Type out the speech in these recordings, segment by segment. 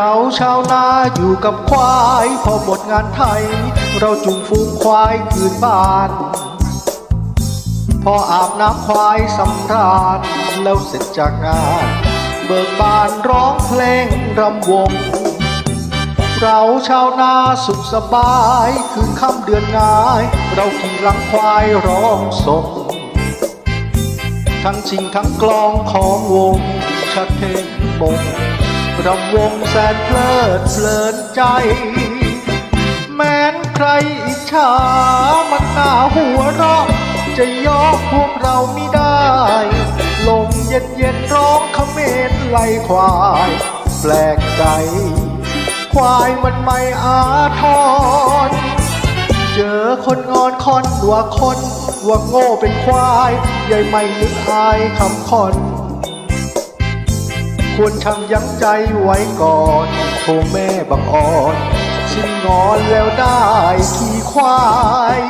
เราชาวนาอยู่กับควาย พอหมดงานไทย เราจุงฟูงควายคืนบ้าน พออาบน้ำควายสำราญแล้วเสร็จจากงาน เบิกบานร้องเพลงรำวง เราชาวนาสุขสบาย คืนค่ำเดือนง่าย เราขี่หลังควายร้องส่งทั้งชิงทั้งกลองของวงชัดเทงบง รำวงแสนเพลิดเพลินใจ แม้นใครอิจฉามันหน้าหัวเราะจะยอกพวกเราไม่ได้ ลมเย็นเย็นร้องเขมรไล่ควาย แปลกใจ ควายมันไม่อาทร เจอคนงอนคอนว่าคน ว่าโง่เป็นควายยายไม่นึกอายคำคอน ควรชำยั้งใจไว้ก่อนโทแม่บังอ่อน ชิงงอนแล้วได้ขี่ควาย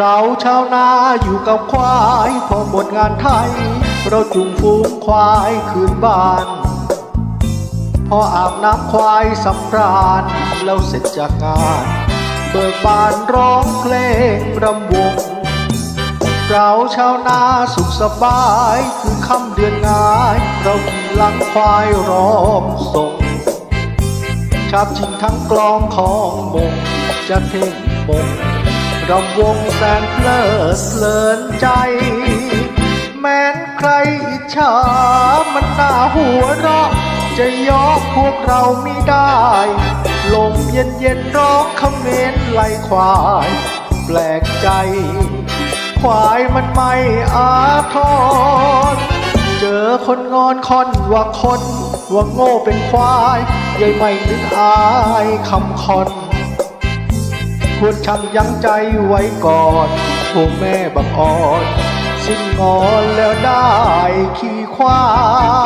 เราชาวนาอยู่กับควายพอหมดงานไทย เราจุงฟูงควายคืนบ้าน พออาบน้ำควายสำราญแล้วเสร็จจากงาน เบิกบานร้องเพลงรำวง เราชาวนาสุขสบายคือค่ำเดือนงาย เราขี่หลังควายร้องส่งชาบชิงทั้งกลองของมงจะเพ่งมง รำวงแสนเพลิดเพลินใจ แม้นใครอิจฉามันหน้าหัวเราะ จะยอกพวกเราไม่ได้ ลมเย็นเย็นร้องคำเมนไล่ควาย แปลกใจ ควายมันไม่อาทรเจอคนงอนคอนว่าคนว่าโง่เป็นควายยายไม่นึกอายคำคอน ควรช้ำยั้งใจไว้ก่อนพ่อแม่บังอ่อน สิ้นงอนแล้วได้ขี้ควาย